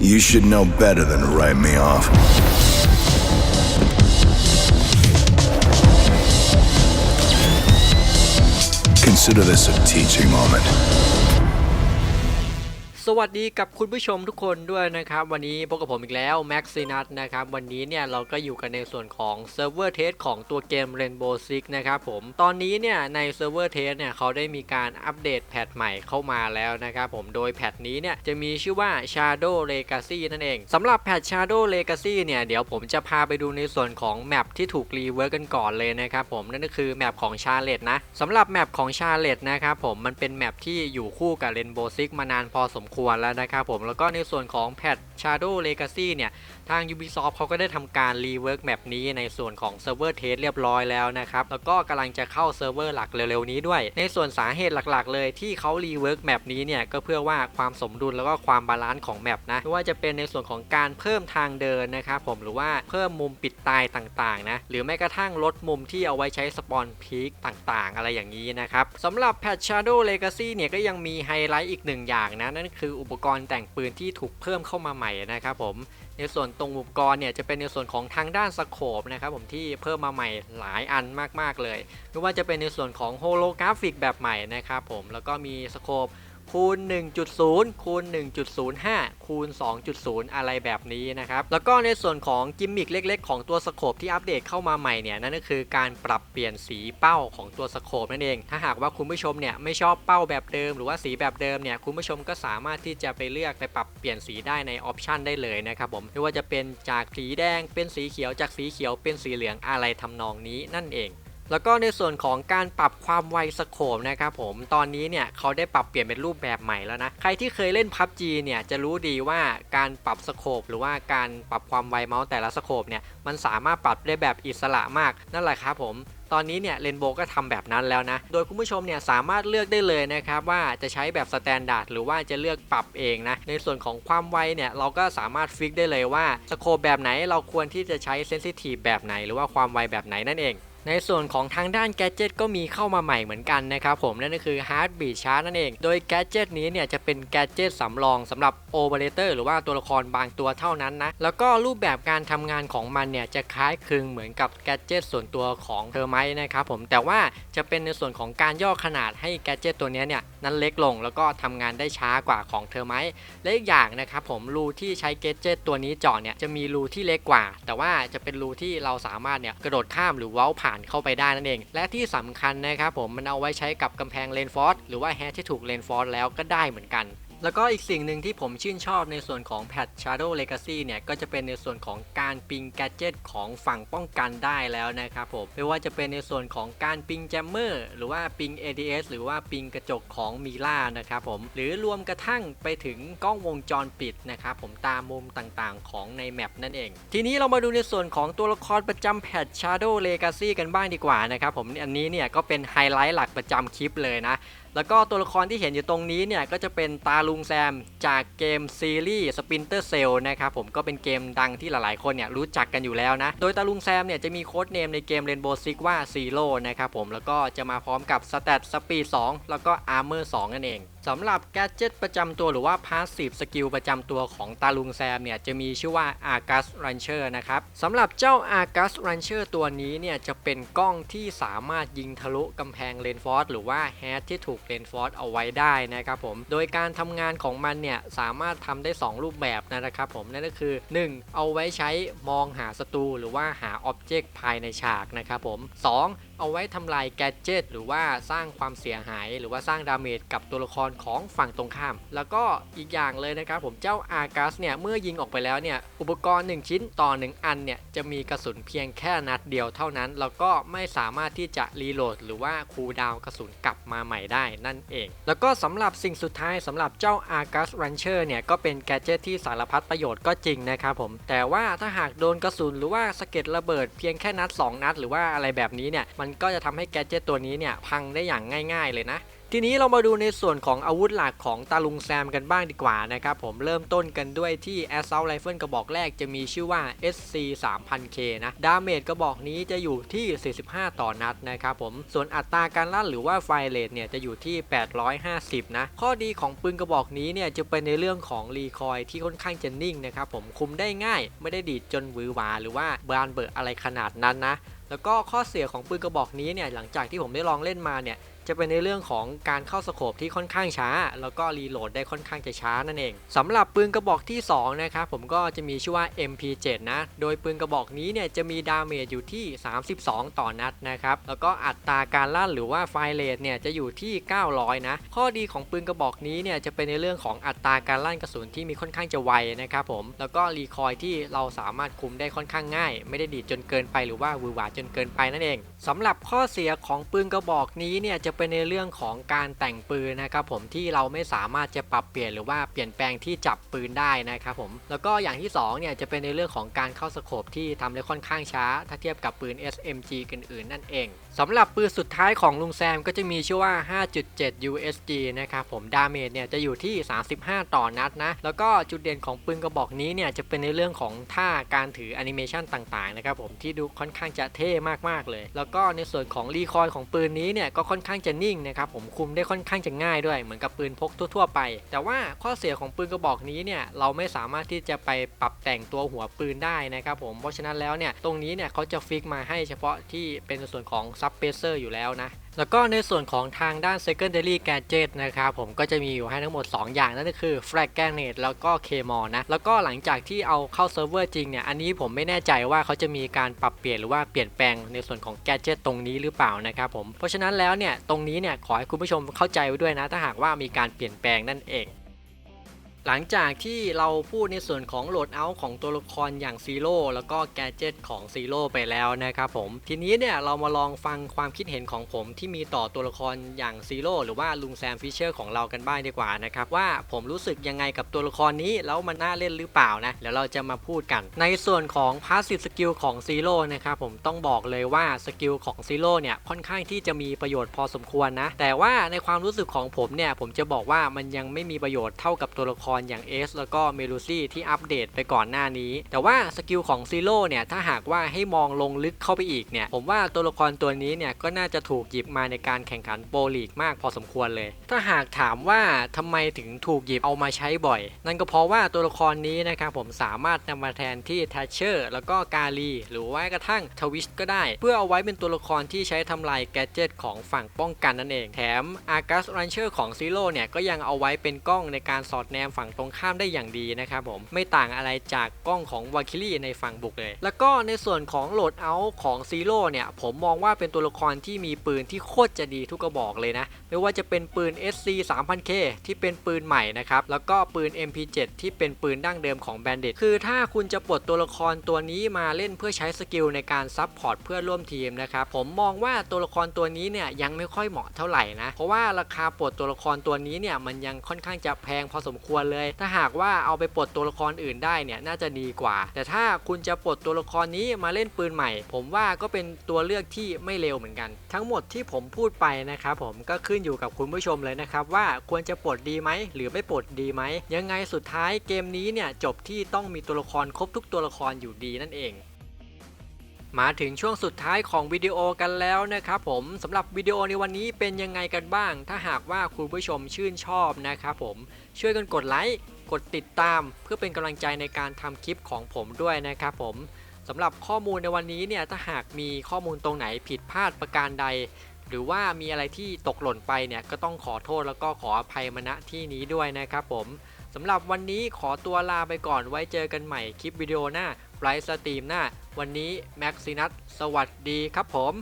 You should know better than to write me off. Consider this a teaching moment. สวัสดีกับคุณผู้ชมทุกคนด้วยนะครับ วันนี้พบกับผมอีกแล้วแม็กซินัทนะครับ วันนี้เนี่ยเราก็อยู่กันในส่วนของเซิร์ฟเวอร์เทสของตัวเกม Rainbow Six นะครับผมตอนนี้เนี่ยในเซิร์ฟเวอร์เทสเนี่ยเขาได้มีการอัปเดตแพทใหม่เข้ามาแล้วนะครับผมโดยแพทนี้เนี่ยจะมีชื่อว่า Shadow Legacy นั่นเองสำหรับแพท Shadow Legacy เนี่ยเดี๋ยวผมจะพาไปดูในส่วนของแมปที่ถูกรีเวิร์กกันก่อนเลยนะครับผมนั่นก็คือแมปของ Charlotte นะสำหรับแมปของ Charlotte นะครับผมมันเป็นแมปที่อยู่คู่กับ Rainbow Six มานานพอสมควรแล้วนะครับผมแล้วก็ในส่วนของแพท Shadow Legacy เนี่ยทาง Ubisoft เขาก็ได้ทำการรีเวิร์กแมปนี้ในส่วนของเซิร์ฟเวอร์เทสเรียบร้อยแล้วนะครับ แล้วก็กำลังจะเข้าเซิร์ฟเวอร์หลักเร็วๆนี้ด้วย ในส่วนสาเหตุหลักๆ เลยที่เขารีเวิร์กแมปนี้เนี่ยก็เพื่อว่าความสมดุลแล้วก็ความบาลานซ์ของแมปนะไม่ว่าจะเป็นในส่วนของการเพิ่มทางเดินนะครับผมหรือว่าเพิ่มมุมปิดตายต่างๆนะหรือแม้กระทั่งลดมุมที่เอาไว้ใช้สปอนพีคต่างๆ อะไรอย่างนี้นะครับสำหรับแพท Shadow Legacy เนี่ยก็ยังมีไฮไลท์อีกหนึ่งอย่างนะนั่นคืออุปกรณ์แต่งปืนที่ถูกเพิ่มเข้ามาใหม่นะครับผมในส่วนตรงอุปกรณ์เนี่ยจะเป็นในส่วนของทางด้านสโคปนะครับผมที่เพิ่มมาใหม่หลายอันมากๆเลยไม่ว่าจะเป็นในส่วนของโฮโลกราฟิกแบบใหม่นะครับผมแล้วก็มีสโคป คูณ 1.0 คูณ 1.05 คูณ 2.0 อะไรแบบนี้นะครับ แล้วก็ในส่วนของกิมมิคเล็กๆ ของตัวสโคปที่อัปเดตเข้ามาใหม่เนี่ย นั่นก็คือการปรับเปลี่ยนสีเป้าของตัวสโคปนั่นเอง ถ้าหากว่าคุณผู้ชมเนี่ยไม่ชอบเป้าแบบเดิม หรือว่าสีแบบเดิมเนี่ย คุณผู้ชมก็สามารถที่จะไปเลือกไปปรับเปลี่ยนสีได้ในออปชันได้เลยนะครับผม ไม่ว่าจะเป็นจากสีแดงเป็นสีเขียว จากสีเขียวเป็นสีเหลืองอะไรทำนองนี้นั่นเอง แล้วก็ในส่วนของการปรับความไวสโคปนะครับผมตอนนี้เนี่ยเขาได้ปรับเปลี่ยนเป็นรูปแบบใหม่แล้วนะใครที่เคยเล่น PUBG เนี่ยจะรู้ดีว่าการปรับสโคปหรือว่าการปรับความไวเมาส์แต่ละสโคปเนี่ยมันสามารถปรับได้แบบอิสระมากนั่นแหละครับผมตอนนี้เนี่ยเรนโบก็ทำแบบนั้นแล้วนะ โดยคุณผู้ชมเนี่ยสามารถเลือกได้เลยนะครับว่าจะใช้แบบสแตนดาร์ดหรือว่าจะเลือกปรับเองนะ ในส่วนของความไวเนี่ยเราก็สามารถฟิกได้เลยว่าสโคปแบบไหนเราควรที่จะใช้เซนซิทีฟแบบไหน หรือว่าความไวแบบไหนนั่นเอง ในส่วนของทางด้านแกจิตก็มีเข้ามาใหม่เหมือนกันนะครับผมนั่นก็คือ Heartbeat Chart นั่นเอง โดยแกจิตนี้เนี่ยจะเป็นแกจิตสำรองสำหรับโอเปอเรเตอร์หรือว่าตัวละครบางตัวเท่านั้นนะ แล้วก็รูปแบบการทำงานของมันเนี่ยจะคล้ายคลึงเหมือนกับแกจิตส่วนตัวของเทอร์ไมนะครับผมแต่ว่าจะเป็นในส่วนของการย่อขนาดให้แกจิตตัวนี้เนี่ยนั้นเล็กลงแล้วก็ทำงานได้ช้ากว่าของเทอร์ไมและอีกอย่างนะครับผมรูที่ใช้แกจิตตัวนี้เจาะเนี่ยจะมีรูที่เล็กกว่า แต่ว่าจะเป็นรูที่เราสามารถเนี่ยกระโดดข้ามหรือว้าผ่านเข้าไปได้นั่นเอง และที่สำคัญนะครับผมมันเอาไว้ใช้กับกำแพงเลนฟอร์สหรือว่าแฮชที่ถูกเลนฟอร์สแล้วก็ได้เหมือนกัน แล้วก็อีกสิ่งหนึ่งที่ผมชื่นชอบในส่วนของแพท Shadow Legacy เนี่ยก็จะเป็นในส่วนของการปิงแกจ e t ของฝั่งป้องกันได้แล้วนะครับผมไม่ว่าจะเป็นในส่วนของการปิงแจมเมอร์หรือว่าปิง ADS หรือว่าปิงกระจกของมีล่านะครับผมหรือรวมกระทั่งไปถึงกล้องวงจรปิดนะครับผมตามมุมต่างๆ ของในแมปนั่นเอง ทีนี้เรามาดูในส่วนของตัวละครประจำแพท Shadow Legacy กันบ้างดีกว่านะครับผมอันนี้เนี่ยก็เป็นไฮไลท์หลักประจำคลิปเลยนะ แล้วก็ตัวละครที่เห็นอยู่ตรงนี้เนี่ยก็จะเป็นตาลุงแซมจากเกมซีรีส์สปินเตอร์เซลนะครับผมก็เป็นเกมดังที่หลายๆคนเนี่ยรู้จักกันอยู่แล้วนะ โดยตาลุงแซมเนี่ยจะมีโค้ดเนมในเกมเรนโบว์ซิกว่าซีโร่นะครับผมแล้วก็จะมาพร้อมกับสเตตสปีด2แล้วก็อาร์เมอร์2นั่นเองสำหรับแกจิตประจำตัวหรือว่า Passive Skill ประจำตัวของตาลุงแซมเนี่ยจะมีชื่อว่า Argus Rancher นะครับสำหรับเจ้า Argus Rancher ตัวนี้เนี่ยจะเป็นกล้องที่สามารถยิงทะลุกำแพงเลนฟอร์สหรือว่าแฮชที่ถูกเลนฟอร์สเอาไว้ได้นะครับผมโดยการทำงานของมันเนี่ยสามารถทำได้ 2 รูปแบบนะครับผมนั่นก็คือ 1. เอาไว้ใช้มองหาศัตรูหรือว่าหาอ็อบเจกต์ภายในฉากนะครับผม 2. เอาไว้ทำลายแกจ e t หรือว่าสร้างความเสียหาย หรือว่าสร้างดาเมจกับตัวละครของฝั่งตรงข้าม แล้วก็อีกอย่างเลยนะครับผมเจ้าอาร์กัสเนี่ยเมื่อยิงออกไปแล้วเนี่ยอุปกรณ์ 1 ชิ้นต่อ 1 อันเนี่ยจะมีกระสุนเพียงแค่นัดเดียวเท่านั้น แล้วก็ไม่สามารถที่จะรีโหลดหรือว่าคูลดาวกระสุนกลับมาใหม่ได้นั่นเอง แล้วก็สำหรับสิ่งสุดท้ายสำหรับเจ้า Argus Rancher เนี่ยก็เป็นแกจ e t ที่สารพัดประโยชน์ก็จริงนะครับผมแต่ว่าถ้าหากโดนกระสุนหรือว่าสะเก็ดระเบิดเพียงแค่นัด 2 นัด หรือว่าอะไรแบบนี้เนี่ยมันก็จะทำให้แกจ e t ตัวนี้เนี่ยพังได้อย่างง่าย ๆเลยนะ ทีนี้เรามาดูในส่วนของอาวุธหลักของตาลุงแซมกันบ้างดีกว่านะครับผมเริ่มต้นกันด้วยที่ Assault Rifle กระบอกแรกจะมีชื่อว่า SC 3000K นะดาเมจกระบอกนี้จะอยู่ที่ 45 ต่อนัดนะครับผมส่วนอัตราการลั่นหรือว่าไฟเรทเนี่ยจะอยู่ที่ 850 นะ ข้อดีของปืนกระบอกนี้เนี่ยจะเป็นในเรื่องของรีคอยที่ค่อนข้างจะนิ่งนะครับผมคุมได้ง่าย ไม่ได้ดีดจนวือหวาหรือว่าบานเบิกอะไรขนาดนั้นนะ แล้วก็ข้อเสียของปืนกระบอกนี้เนี่ยหลังจากที่ผมได้ลองเล่นมาเนี่ย จะเป็นในเรื่องของการเข้าสโคปที่ค่อนข้างช้า แล้วก็รีโหลดได้ค่อนข้างจะช้านั่นเองสำหรับปืนกระบอกที่2นะครับผมก็จะมีชื่อว่า MP7 นะโดยปืนกระบอกนี้เนี่ยจะมีดาเมจอยู่ที่ 32 ต่อนัดนะครับแล้วก็อัตราการลั่นหรือว่าไฟเรทเนี่ยจะอยู่ที่ 900 นะ ข้อดีของปืนกระบอกนี้เนี่ยจะเป็นในเรื่องของอัตราการลั่นกระสุนที่มีค่อนข้างจะไวนะครับผมแล้วก็รีคอยที่เราสามารถคุมได้ค่อนข้างง่าย ไม่ได้ดีดจนเกินไปหรือว่าวือหวาจนเกินไปนั่นเองสำหรับข้อเสียของปืนกระบอกนี้เนี่ยจะเป็นในเรื่องของการแต่งปืนนะครับผมที่เราไม่สามารถจะปรับเปลี่ยนหรือว่าเปลี่ยนแปลงที่จับปืนได้นะครับผมแล้วก็อย่างที่2เนี่ยจะเป็นในเรื่องของการเข้าสโคปที่ทำได้ค่อนข้างช้า ถ้าเทียบกับปืน SMG อื่นๆนั่นเองสำหรับปืนสุดท้ายของลุงแซมก็จะมีชื่อว่า 5.7 USG นะครับผมดาเมจเนี่ยจะอยู่ที่ 35 ต่อนัดนะแล้วก็จุดเด่นของปืนกระบอกนี้เนี่ยจะเป็นในเรื่องของท่าการถือแอนิเมชันต่างๆนะครับผมที่ดูค่อนข้างจะเท่มากๆเลยแล้วก็ในส่วนของรีคอยของปืนนี้เนี่ยก็ค่อนข้างจะนิ่งนะครับผมคุมได้ค่อนข้างจะง่ายด้วยเหมือนกับปืนพกทั่วๆไป แต่ว่าข้อเสียของปืนกระบอกนี้เนี่ยเราไม่สามารถที่จะไปปรับแต่งตัวหัวปืนได้นะครับผมเพราะฉะนั้นแล้วเนี่ยตรงนี้เนี่ยเขาจะฟิกมาให้เฉพาะที่เป็นส่วนของซับเปเซอร์อยู่แล้วนะ แล้วก็ในส่วนของทางด้าน secondary gadget นะครับผมก็จะมีอยู่ให้ทั้งหมด 2 อย่างนั่นก็คือ flag grenade แล้วก็ k m o r นะ แล้วก็หลังจากที่เอาเข้าเซิร์ฟเวอร์จริงเนี่ย อันนี้ผมไม่แน่ใจว่าเขาจะมีการปรับเปลี่ยนหรือว่าเปลี่ยนแปลงในส่วนของ gadget ตรงนี้หรือเปล่านะครับผม เพราะฉะนั้นแล้วเนี่ย ตรงนี้เนี่ยขอให้คุณผู้ชมเข้าใจไว้ด้วยนะ ถ้าหากว่ามีการเปลี่ยนแปลงนั่นเอง หลังจากที่เราพูดในส่วนของโหลดเอาท์ของตัวละครอย่างซีโร่แล้วก็แกจิตของซีโร่ไปแล้วนะครับผม ทีนี้เนี่ยเรามาลองฟังความคิดเห็นของผมที่มีต่อตัวละครอย่างซีโร่หรือว่าลุงแซมฟิชเชอร์ของเรากันบ้างดีกว่านะครับ ว่าผมรู้สึกยังไงกับตัวละครนี้ แล้วมันน่าเล่นหรือเปล่านะเดี๋ยวเราจะมาพูดกัน ในส่วนของพาสซีฟสกิลของซีโร่นะครับผมต้องบอกเลยว่าสกิลของซีโร่เนี่ยค่อนข้างที่จะมีประโยชน์พอสมควรนะแต่ว่าในความรู้สึกของผมเนี่ยผมจะบอกว่ามันยังไม่มีประโยชน์เท่ากับตัวละครอย่างเอสแล้วก็เมลูซี่ที่อัปเดตไปก่อนหน้านี้ แต่ว่าสกิลของซีโร่เนี่ย ถ้าหากว่าให้มองลงลึกเข้าไปอีกเนี่ย ผมว่าตัวละครตัวนี้เนี่ย ก็น่าจะถูกหยิบมาในการแข่งขันโปรลีกมากพอสมควรเลย ถ้าหากถามว่าทำไมถึงถูกหยิบเอามาใช้บ่อย นั่นก็เพราะว่าตัวละครนี้นะครับผมสามารถนำมาแทนที่ทัชเชอร์แล้วก็กาลีหรือว่ากระทั่งทวิชก็ได้ เพื่อเอาไว้เป็นตัวละครที่ใช้ทำลายแกดเจิตของฝั่งป้องกันนั่นเอง แถมอากัสรันเชอร์ของซีโร่เนี่ยก็ยังเอาไว้เป็นกล้องในการสอดแนมฝั่งตรงข้ามได้อย่างดีนะครับผมไม่ต่างอะไรจากกล้องของวาคิลี่ในฝั่งบุกเลย แล้วก็ในส่วนของโหลดเอาท์ของซีโร่เนี่ยผมมองว่าเป็นตัวละครที่มีปืนที่โคตรจะดีทุกกระบอกเลยนะ ไม่ว่าจะเป็นปืน SC 3000K ที่เป็นปืนใหม่นะครับ แล้วก็ปืน MP7 ที่เป็นปืนดั้งเดิมของ Bandit คือถ้าคุณจะปลดตัวละครตัวนี้มาเล่นเพื่อใช้สกิลในการซับพอร์ตเพื่อร่วมทีมนะครับ ผมมองว่าตัวละครตัวนี้เนี่ยยังไม่ค่อยเหมาะเท่าไหร่นะ เพราะว่าราคาปลดตัวละครตัวนี้เนี่ยมันยังค่อนข้างจะแพงพอสมควรเลย ถ้าหากว่าเอาไปปลดตัวละครอื่นได้เนี่ยน่าจะดีกว่า แต่ถ้าคุณจะปลดตัวละครนี้มาเล่นปืนใหม่ ผมว่าก็เป็นตัวเลือกที่ไม่เลวเหมือนกัน ทั้งหมดที่ผมพูดไปนะครับผมก็ขึ้นอยู่กับคุณผู้ชมเลยนะครับว่าควรจะปลดดีไหมหรือไม่ปลดดีไหมยังไงสุดท้ายเกมนี้เนี่ยจบที่ต้องมีตัวละครครบทุกตัวละครอยู่ดีนั่นเอง มาถึงช่วงสุดท้ายของวิดีโอกันแล้วนะครับผมสำหรับวิดีโอในวันนี้เป็นยังไงกันบ้าง ถ้าหากว่าคุณผู้ชมชื่นชอบนะครับผมช่วยกันกดไลค์กดติดตามเพื่อเป็นกำลังใจในการทำคลิปของผมด้วยนะครับผมสำหรับข้อมูลในวันนี้เนี่ยถ้าหากมีข้อมูลตรงไหนผิดพลาดประการใด หรือว่ามีอะไรที่ตกหล่นไปเนี่ยก็ต้องขอโทษแล้วก็ขออภัยมณที่นี้ด้วยนะครับผมสำหรับวันนี้ขอตัวลาไปก่อนไว้เจอกันใหม่คลิปวิดีโอหน้า ไลฟ์สตรีมหน้า วันนี้แม็กซินัสสวัสดีครับผม